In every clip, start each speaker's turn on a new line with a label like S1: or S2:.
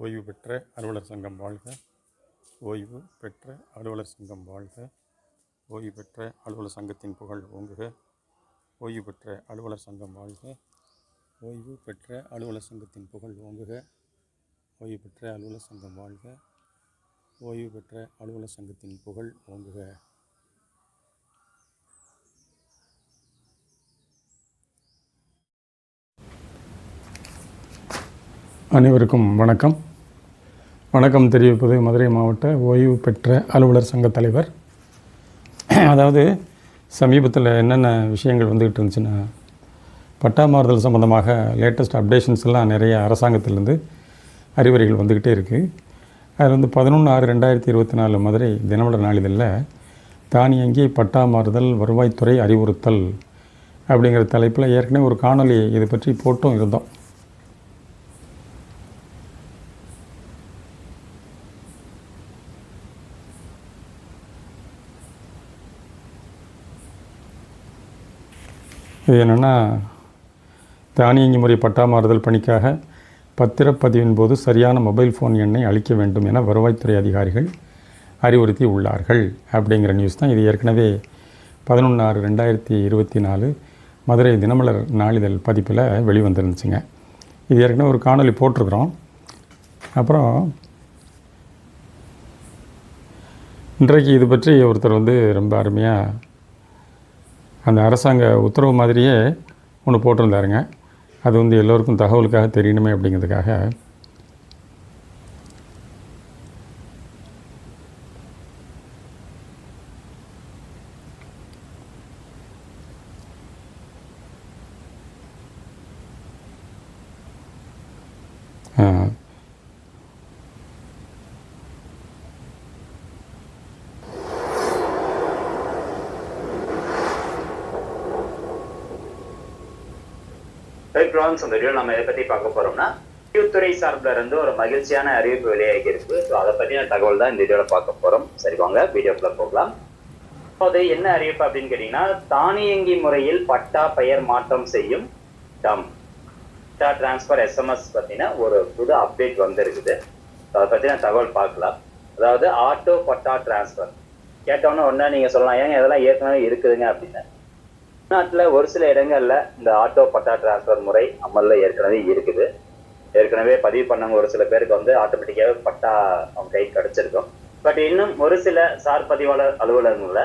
S1: ஓய்வு பெற்ற அலுவலர் சங்கம் வாழ்க. ஓய்வு பெற்ற அலுவலர் சங்கம் வாழ்க. ஓய்வு பெற்ற அலுவலர் சங்கத்தின் புகழ் ஓங்குக. ஓய்வு பெற்ற அலுவலர் சங்கம் வாழ்க. ஓய்வு பெற்ற அலுவலர் சங்கத்தின் புகழ் ஓங்குக. ஓய்வு பெற்ற அலுவலர் சங்கம் வாழ்க. ஓய்வு பெற்ற அலுவலர் சங்கத்தின் புகழ் ஓங்குக. அனைவருக்கும் வணக்கம். வணக்கம் தெரிவிப்பது மதுரை மாவட்ட ஓய்வு பெற்ற அலுவலர் சங்க தலைவர். அதாவது சமீபத்தில் என்னென்ன விஷயங்கள் வந்துக்கிட்டு இருந்துச்சுன்னா பட்டா மாறுதல் சம்மந்தமாக லேட்டஸ்ட் அப்டேஷன்ஸ் எல்லாம் நிறைய அரசாங்கத்திலேருந்து அறிவுரைகள் வந்துக்கிட்டே இருக்குது அதில் வந்து பதினொன்று ஆறு ரெண்டாயிரத்தி இருபத்தி நாலு மதுரை தினமலர் நாளிதழில் தானியங்கி பட்டா மாறுதல் வருவாய்த்துறை அறிவுறுத்தல் அப்படிங்கிற தலைப்பில் ஏற்கனவே ஒரு காணொளி இது பற்றி போட்டும் இருந்தோம். இது என்னென்னா தானியங்கி முறை பட்டாமாறுதல் பணிக்காக பத்திரப்பதிவின் போது சரியான மொபைல் ஃபோன் எண்ணை அளிக்க வேண்டும் என வருவாய்த்துறை அதிகாரிகள் அறிவுறுத்தி உள்ளார்கள். அப்படிங்கிற நியூஸ் தான் இது. ஏற்கனவே பதினொன்று ஆறு ரெண்டாயிரத்தி இருபத்தி நாலு மதுரை தினமலர் நாளிதழ் பதிப்பில் வெளிவந்துருந்துச்சுங்க. இது ஏற்கனவே ஒரு காணொளி போட்டிருக்கிறோம். அப்புறம் இன்றைக்கு இது பற்றி ஒருத்தர் வந்து ரொம்ப அருமையாக அந்த அரசாங்க உத்தரவு மாதிரியே ஒன்று போட்டிருந்தாருங்க. அது வந்து எல்லோருக்கும் தகவலுக்காக தெரியணுமே அப்படிங்கிறதுக்காக. ஆ,
S2: வீடியோ நம்ம இதை பத்தி பார்க்க போறோம்னா துறை சார்பில் இருந்து ஒரு மகிழ்ச்சியான அறிவிப்பு வெளியாகி இருக்கு. ஸோ அதை பற்றின தகவல் தான் இந்த வீடியோவில் பார்க்க போறோம். சரி வாங்க வீடியோக்குள்ள போகலாம். அது என்ன அறிவிப்பு அப்படின்னு கேட்டீங்கன்னா தானியங்கி முறையில் பட்டா பெயர் மாற்றம் செய்யும் டம். பட்டா டிரான்ஸ்ஃபர் எஸ்எம்எஸ் பார்த்தீங்கன்னா ஒரு புது அப்டேட் வந்திருக்குது. அதை பற்றின தகவல் பார்க்கலாம். அதாவது ஆட்டோ பட்டா டிரான்ஸ்ஃபர் கேட்டோன்னே ஒன்றா நீங்க சொல்லலாம் ஏங்க இதெல்லாம் ஏற்கனவே இருக்குதுங்க அப்படின்னு. தமிழ்நாட்டில் ஒரு சில இடங்கள்ல இந்த ஆட்டோ பட்டா டிரான்ஸ்ஃபர் முறை அமல்ல ஏற்கனவே இருக்குது. ஏற்கனவே பதிவு பண்ணவங்க ஒரு சில பேருக்கு வந்து ஆட்டோமேட்டிக்காவே பட்டா அவங்க கை கிடைச்சிருக்கும். பட் இன்னும் ஒரு சில சார் பதிவாளர் அலுவலகங்கள்ல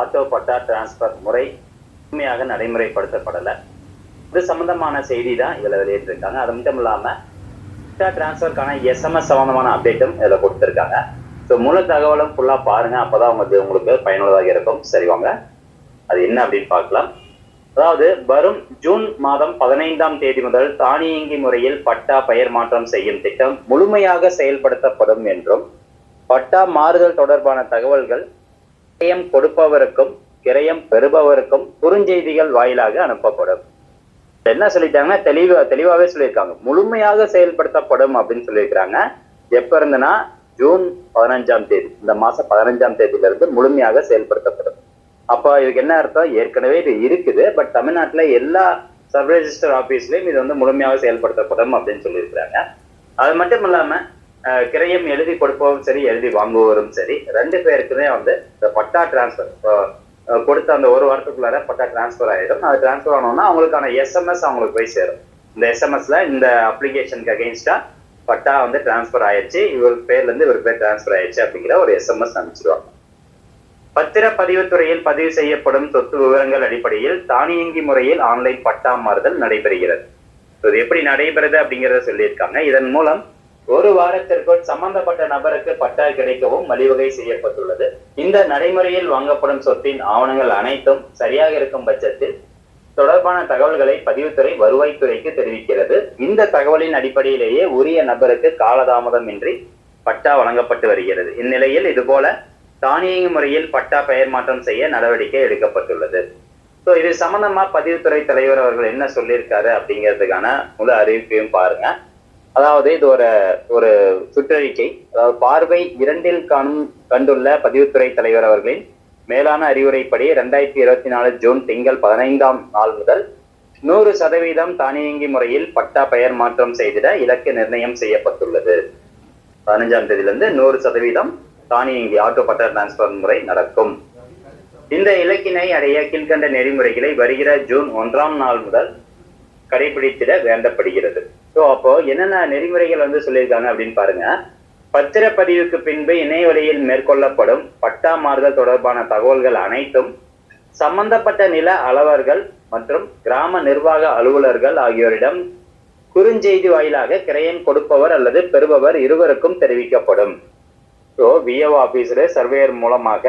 S2: ஆட்டோ பட்டா டிரான்ஸ்ஃபர் முறை உண்மையாக நடைமுறைப்படுத்தப்படலை. இது சம்பந்தமான செய்தி தான் இதுல வெளியிட்டிருக்காங்க. அது மட்டும் இல்லாம பட்டா டிரான்ஸ்ஃபருக்கான எஸ்எம்எஸ் சம்பந்தமான அப்டேட்டும் இதுல கொடுத்துருக்காங்க. ஸோ முழு தகவலும் ஃபுல்லா பாருங்க. அப்பதான் உங்களுக்கு உங்களுக்கு பயனுள்ளதாக இருக்கும். சரி வாங்க. அது என்ன அப்படின்னு பார்க்கலாம். அதாவது வரும் ஜூன் மாதம் பதினைந்தாம் தேதி முதல் தானியங்கி முறையில் பட்டா பெயர் மாற்றம் செய்யும் திட்டம் முழுமையாக செயல்படுத்தப்படும் என்றும் பட்டா மாறுதல் தொடர்பான தகவல்கள் கிரயம் கொடுப்பவருக்கும் கிரயம் பெறுபவருக்கும் குறுஞ்செய்திகள் வாயிலாக அனுப்பப்படும். என்ன சொல்லிட்டாங்கன்னா தெளிவா தெளிவாவே சொல்லியிருக்காங்க. முழுமையாக செயல்படுத்தப்படும் அப்படின்னு சொல்லியிருக்கிறாங்க. எப்ப இருந்துன்னா ஜூன் பதினஞ்சாம் தேதி இந்த மாசம் பதினஞ்சாம் தேதியில இருந்து முழுமையாக செயல்படுத்தப்படும். அப்போ இதுக்கு என்ன அர்த்தம்? ஏற்கனவே இது இருக்குது பட் தமிழ்நாட்டில் எல்லா சப் ரெஜிஸ்டர் ஆஃபீஸ்லையும் இது வந்து முழுமையாக செயல்படுத்தப்படும் அப்படின்னு சொல்லியிருக்கிறாங்க. அது மட்டும் இல்லாமல் கிரையம் எழுதி கொடுப்பவரும் சரி எழுதி வாங்குவோரும் சரி ரெண்டு பேருக்குமே வந்து இந்த பட்டா டிரான்ஸ்ஃபர் கொடுத்த அந்த ஒரு வாரத்துக்குள்ளார பட்டா டிரான்ஸ்ஃபர் ஆகிடும் அது டிரான்ஸ்ஃபர் ஆனோம்னா அவங்களுக்கான எஸ்எம்எஸ் அவங்களுக்கு போய் சேரும். இந்த எஸ்எம்எஸ்ல இந்த அப்ளிகேஷனுக்கு அகெயின்ஸ்டா பட்டா வந்து டிரான்ஸ்ஃபர் ஆயிடுச்சு இவர் பேர்ல இருந்து இவர் பேர் டிரான்ஸ்ஃபர் ஆயிடுச்சு அப்படிங்கிற ஒரு எஸ்எம்எஸ் அனுப்பிச்சிடுவாங்க பத்திரப்பதிவுத்துறையில் பதிவு செய்யப்படும் சொத்து விவரங்கள் அடிப்படையில் தானியங்கி முறையில் ஆன்லைன் பட்டா மாறுதல் நடைபெறுகிறது இது எப்படி நடைபெறுது அப்படிங்கறத சொல்லியிருக்காங்க. இதன் மூலம் ஒரு வாரத்திற்குள் சம்பந்தப்பட்ட நபருக்கு பட்டா கிடைக்கவும் வழிவகை செய்யப்பட்டுள்ளது. இந்த நடைமுறையில் வாங்கப்படும் சொத்தின் ஆவணங்கள் அனைத்தும் சரியாக இருக்கும் பட்சத்தில் தொடர்பான தகவல்களை பதிவுத்துறை வருவாய்த்துறைக்கு தெரிவிக்கிறது. இந்த தகவலின் அடிப்படையிலேயே உரிய நபருக்கு காலதாமதமின்றி பட்டா வழங்கப்பட்டு வருகிறது. இந்நிலையில் இதுபோல தானியங்கி முறையில் பட்டா பெயர் மாற்றம் செய்ய நடவடிக்கை எடுக்கப்பட்டுள்ளது. ஸோ இது சம்பந்தமா பதிவுத்துறை தலைவர் அவர்கள் என்ன சொல்லியிருக்காரு அப்படிங்கிறதுக்கான முழு அறிவிப்பையும் பாருங்க. அதாவது இது ஒரு ஒரு சுற்றறிக்கை. அதாவது பார்வை இரண்டில் காணும் கண்டுள்ள பதிவுத்துறை தலைவர் அவர்களின் மேலான அறிவுரைப்படி ரெண்டாயிரத்தி இருபத்தி நாலு ஜூன் திங்கள் பதினைந்தாம் நாள் முதல் நூறு சதவீதம் தானியங்கி முறையில் பட்டா பெயர் மாற்றம் செய்திட இலக்கு நிர்ணயம் செய்யப்பட்டுள்ளது. பதினஞ்சாம் தேதியிலிருந்து நூறு சதவீதம் தானியங்கி ஆட்டோ பட்டா டிரான்ஸ்பர் முறை நடக்கும். இந்த இலக்கினை அடைய கீழ்கண்ட நெறிமுறைகளை வருகிற ஜூன் ஒன்றாம் நாள் முதல் கடைபிடித்திட வேண்டப்படுகிறது. ஸோ அப்போ என்னென்ன நெறிமுறைகள் வந்து சொல்லியிருக்காங்க அப்படின்னு பாருங்க. பத்திரப்பதிவுக்கு பின்பு இணையவழியில் மேற்கொள்ளப்படும் பட்டா மாறுதல் தொடர்பான தகவல்கள் அனைத்தும் சம்பந்தப்பட்ட நில அளவர்கள் மற்றும் கிராம நிர்வாக அலுவலர்கள் ஆகியோரிடம் குறுஞ்செய்தி வாயிலாக கிரையன் கொடுப்பவர் அல்லது பெறுபவர் இருவருக்கும் தெரிவிக்கப்படும். ஸோ விஏஓ ஆஃபீஸில் சர்வேயர் மூலமாக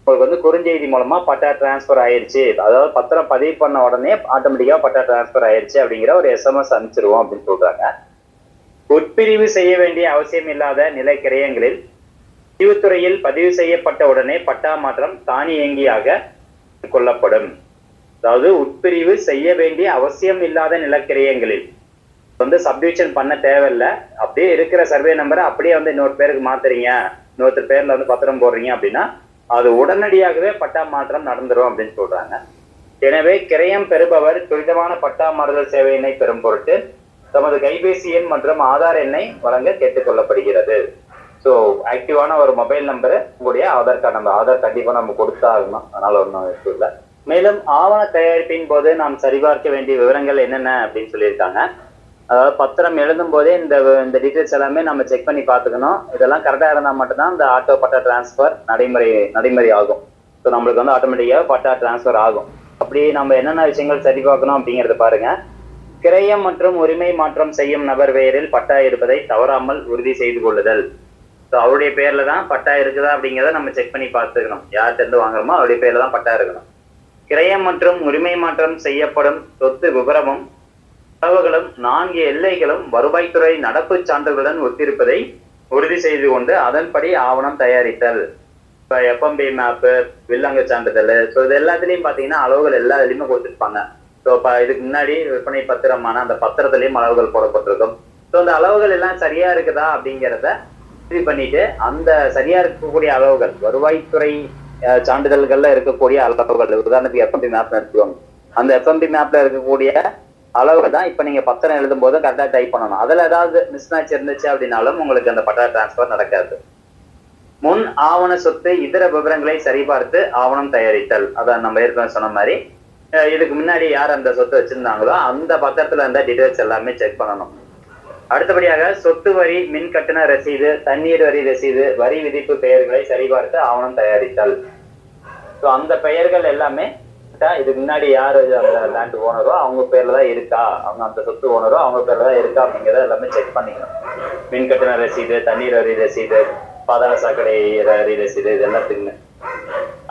S2: உங்களுக்கு வந்து குறுஞ்செய்தி மூலமாக பட்டா டிரான்ஸ்ஃபர் ஆயிடுச்சு அதாவது பத்திரம் பதிவு பண்ண உடனே ஆட்டோமேட்டிக்காக பட்டா டிரான்ஸ்ஃபர் ஆயிடுச்சு அப்படிங்கிற ஒரு எஸ்எம்எஸ் அனுப்பிச்சிருவோம் அப்படின்னு சொல்கிறாங்க உட்பிரிவு செய்ய வேண்டிய அவசியம் இல்லாத நிலை கிரயங்களில் பதிவுத்துறையில் பதிவு செய்யப்பட்ட உடனே பட்டா மாற்றம் தானியங்கியாக கொள்ளப்படும். அதாவது உட்பிரிவு செய்ய வேண்டிய அவசியம் இல்லாத நிலக்கிரயங்களில் வந்து சப்டிவிஷன் பண்ண தேவையில்ல. அப்படியே இருக்கிற சர்வே நம்பரை அப்படியே வந்து இன்னொரு பேருக்கு மாத்துறீங்க. இன்னொருத்தர் பேர்ல வந்து பத்திரம் போடுறீங்க அப்படின்னா அது உடனடியாகவே பட்டா மாற்றம் நடந்துரும் அப்படின்னு சொல்றாங்க. எனவே கிரயம் பெறுபவர் துரிதமான பட்டா மாறுதல் சேவையினை பெறும் பொருட்டு தமது கைபேசி எண் மற்றும் ஆதார் எண்ணை வழங்க கேட்டுக்கொள்ளப்படுகிறது. ஸோ ஆக்டிவான ஒரு மொபைல் நம்பரு உங்களுடைய ஆதார் கார்டு நம்பர் ஆதார் கண்டிப்பா நம்ம கொடுத்தாகணும். அதனால ஒன்றும் இஷ்யூ இல்லை. மேலும் ஆவண தயாரிப்பின் போது நாம் சரிபார்க்க வேண்டிய விவரங்கள் என்னென்ன அப்படின்னு சொல்லியிருக்காங்க. அதாவது பத்திரம் எழுதும் போதே இந்த இந்த டீட்டெயில்ஸ் எல்லாமே நம்ம செக் பண்ணி பார்த்துக்கணும். இதெல்லாம் கரெக்டாக இருந்தால் மட்டும்தான் இந்த ஆட்டோ பட்டா டிரான்ஸ்ஃபர் நடைமுறை நடைமுறை ஆகும். ஸோ நம்மளுக்கு வந்து ஆட்டோமேட்டிக்காக பட்டா டிரான்ஸ்ஃபர் ஆகும். அப்படி நம்ம என்னென்ன விஷயங்கள் சரி பார்க்கணும் அப்படிங்கறத பாருங்க. கிரயம் மற்றும் உரிமை மாற்றம் செய்யும் நபர் பெயரில் பட்டா இருப்பதை தவறாமல் உறுதி செய்து கொள்ளுதல். ஸோ அவருடைய பேர்ல தான் பட்டா இருக்குதா அப்படிங்கிறத நம்ம செக் பண்ணி பார்த்துக்கணும். யார்கிட்ட வாங்குறோமோ அவருடைய பேர்ல தான் பட்டா இருக்கணும். கிரயம் மற்றும் உரிமை மாற்றம் செய்யப்படும் சொத்து விவரமும் தரவுகளும் நான்கு எல்லைகளும் வருவாய்த்துறை நடப்பு சான்றுகளுடன் ஒத்திருப்பதை உறுதி செய்து கொண்டு அதன்படி ஆவணம் தயாரித்தல். இப்ப எஃப்எம்பி மேப்பு வில்லங்க சான்றிதழ் ஸோ இது எல்லாத்துலயும் பாத்தீங்கன்னா அளவுகள் எல்லா இதுலயுமே கொடுத்துருப்பாங்க. ஸோ இப்போ இதுக்கு முன்னாடி விற்பனை பத்திரமான அந்த பத்திரத்துலேயும் அளவுகள் போடப்பட்டிருக்கும். ஸோ அந்த அளவுகள் எல்லாம் சரியா இருக்குதா அப்படிங்கிறத உறுதி பண்ணிட்டு அந்த சரியா இருக்கக்கூடிய அளவுகள் வருவாய்த்துறை அஹ், சான்றிதழ்கள்ல இருக்கக்கூடிய அளவுகள் உதாரணத்துக்கு எஃப்எம்பி மேப்ல எடுத்துக்கோங்க. அந்த எஃப்எம்பி மேப்ல இருக்கக்கூடிய அளவு தான் இப்ப நீங்க பத்திரம் எழுதும் போது கரெக்டா டைப் பண்ணணும். அதுல ஏதாவது மிஸ் மேட்ச் இருந்துச்சு அப்படின்னாலும் உங்களுக்கு அந்த பட்டா டிரான்ஸ்ஃபர் நடக்காது. முன் ஆவண சொத்து இதர விவரங்களை சரிபார்த்து ஆவணம் தயாரித்தல். அதான் நம்ம ஏற்கனவே சொன்ன மாதிரி இதுக்கு முன்னாடி யார் அந்த சொத்து வச்சிருந்தாங்களோ அந்த பத்திரத்துல இருந்த டீடைல்ஸ் எல்லாமே செக் பண்ணணும். அடுத்தபடியாக சொத்து வரி மின் கட்டண ரசீது தண்ணீர் வரி ரசீது வரி விதிப்பு பெயர்களை சரிபார்த்து ஆவணம் தயாரித்தல். ஸோ அந்த பெயர்கள் எல்லாமே correct இதுக்கு முன்னாடி யார் அந்த லேண்ட் ஓனரோ அவங்க பேர்ல தான் இருக்கா? அவங்க அந்த சொத்து ஓனரோ அவங்க பேர்ல தான் இருக்கா அப்படிங்கிறத எல்லாமே செக் பண்ணிக்கணும். மின் கட்டண ரசீது தண்ணீர் வரி ரசீது பாதாள சாக்கடை வரி ரசீது இது எல்லாத்துக்குமே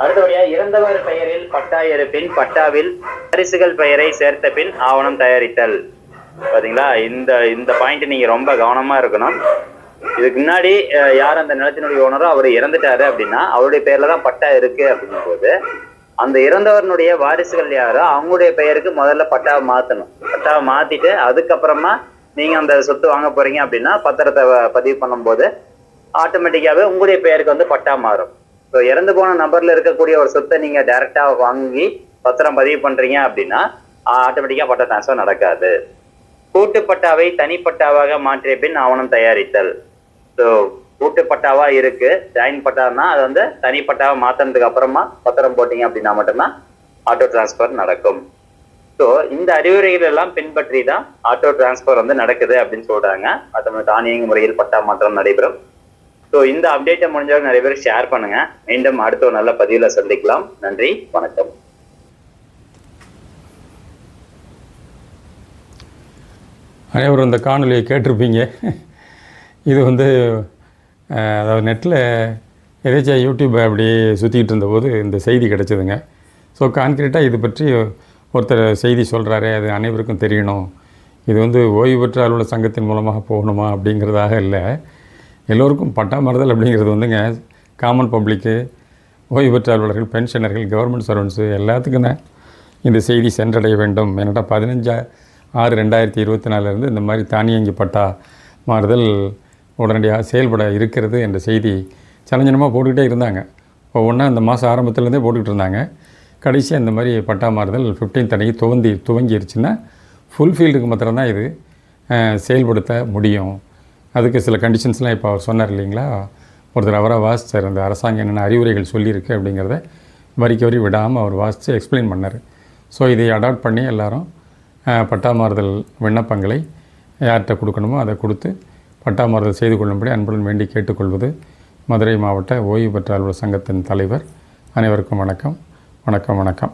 S2: அடுத்தபடியா இறந்தவர் பெயரில் பட்டா இருப்பின் பட்டாவில் பரிசுகள் பெயரை சேர்த்த பின் ஆவணம் தயாரித்தல். பாத்தீங்களா? இந்த இந்த பாயிண்ட் நீங்க ரொம்ப கவனமா இருக்கணும். இதுக்கு முன்னாடி யார் அந்த நிலத்தினுடைய ஓனரோ அவர் இறந்துட்டாரு அப்படின்னா அவருடைய பேர்ல தான் பட்டா இருக்கு அப்படின்னும் போது அந்த இறந்தவர்களுடைய வாரிசுகள் யாரோ அவங்களுடைய பெயருக்கு முதல்ல பட்டாவை மாத்தணும். பட்டாவை மாத்திட்டு அதுக்கப்புறமா நீங்க அந்த சொத்து வாங்க போறீங்க அப்படின்னா பத்திரத்தை பதிவு பண்ணும்போது ஆட்டோமேட்டிக்காவே உங்களுடைய பெயருக்கு வந்து பட்டா மாறும். ஸோ இறந்து போன நபர்ல இருக்கக்கூடிய ஒரு சொத்தை நீங்க டைரக்டா வாங்கி பத்திரம் பதிவு பண்றீங்க அப்படின்னா ஆட்டோமேட்டிக்கா பட்டா டிரான்ஸ்ஃபர் நடக்காது. கூட்டுப்பட்டாவை தனிப்பட்டாவாக மாற்றிய பின் ஆவணம் தயாரித்தல். ஸோ கூட்டுப்பட்டாவா இருக்கு ஜாயின் பட்டானா அது வந்து தனிப்பட்டாவா மாத்தினதுக்கு அப்புறமா பத்திரம் போட்டீங்க அப்படின்னா மட்டும்தான் ஆட்டோ டிரான்ஸ்பர் நடக்கும். ஸோ இந்த அறிவுரைகள் எல்லாம் பின்பற்றி தான் ஆட்டோ டிரான்ஸ்பர் வந்து நடக்குது அப்படின்னு சொல்றாங்க. அது தானியங்கு முறையில் பட்டா மாற்றம் நடைபெறும். ஸோ இந்த அப்டேட்டை முடிஞ்சவங்க நிறைய பேர் ஷேர் பண்ணுங்க. மீண்டும் அடுத்த ஒரு நல்ல பதிவில் சந்திக்கலாம். நன்றி வணக்கம்.
S1: அனைவரும் இந்த காணொலியை கேட்டிருப்பீங்க. இது வந்து அதாவது நெட்டில் எதேச்சா யூடியூப் அப்படியே சுற்றிக்கிட்டு இருந்தபோது இந்த செய்தி கிடச்சிதுங்க. ஸோ கான்க்ரீட்டாக இது பற்றி ஒருத்தர் செய்தி சொல்கிறாரு அது அனைவருக்கும் தெரியணும். இது வந்து ஓய்வு பெற்ற அலுவலர் சங்கத்தின் மூலமாக போகணுமா அப்படிங்கிறதாக இல்லை. எல்லோருக்கும் பட்டா மாறுதல் அப்படிங்கிறது வந்துங்க காமன் பப்ளிக்கு ஓய்வு பெற்ற அலுவலர்கள் பென்ஷனர்கள் கவர்மெண்ட் சர்வன்ஸு எல்லாத்துக்கும் தான் இந்த செய்தி சென்றடைய வேண்டும். ஏன்னாட்டா பதினஞ்சா ஆறு ரெண்டாயிரத்தி இருபத்தி நாலுலேருந்து இந்த மாதிரி தானியங்கி பட்டா மாறுதல் உடனடியாக செயல்பட இருக்கிறது என்ற செய்தி சலஞ்சனமாக போட்டுக்கிட்டே இருந்தாங்க. ஒவ்வொன்றா இந்த மாதம் ஆரம்பத்துலேருந்தே போட்டுக்கிட்டு இருந்தாங்க. கடைசியாக இந்த மாதிரி பட்டா மாறுதல் 15th அன்னைக்கு துவந்தி துவங்கிருச்சுன்னா ஃபுல் ஃபீல்டுக்கு மாத்திரம்தான் இது செயல்படுத்த முடியும். அதுக்கு சில கண்டிஷன்ஸ்லாம் இப்போ அவர் சொன்னார் இல்லைங்களா? ஒருத்தர் அவராக வாசித்தார் அந்த அரசாங்கம் என்னென்ன அறிவுரைகள் சொல்லியிருக்கு அப்படிங்கிறத வரிக்கு வரி விடாமல் அவர் வாசித்து எக்ஸ்பிளைன் பண்ணார். ஸோ இதை அடாப்ட் பண்ணி எல்லோரும் பட்டா மாறுதல் விண்ணப்பங்களை யார்கிட்ட கொடுக்கணுமோ அதை கொடுத்து பட்டாமறுதல் செய்து கொள்ளும்படி அன்புடன் வேண்டி கேட்டுக்கொள்வது மதுரை மாவட்ட ஓய்வு பெற்ற அலுவலர் சங்கத்தின் தலைவர். அனைவருக்கும் வணக்கம். வணக்கம் வணக்கம்.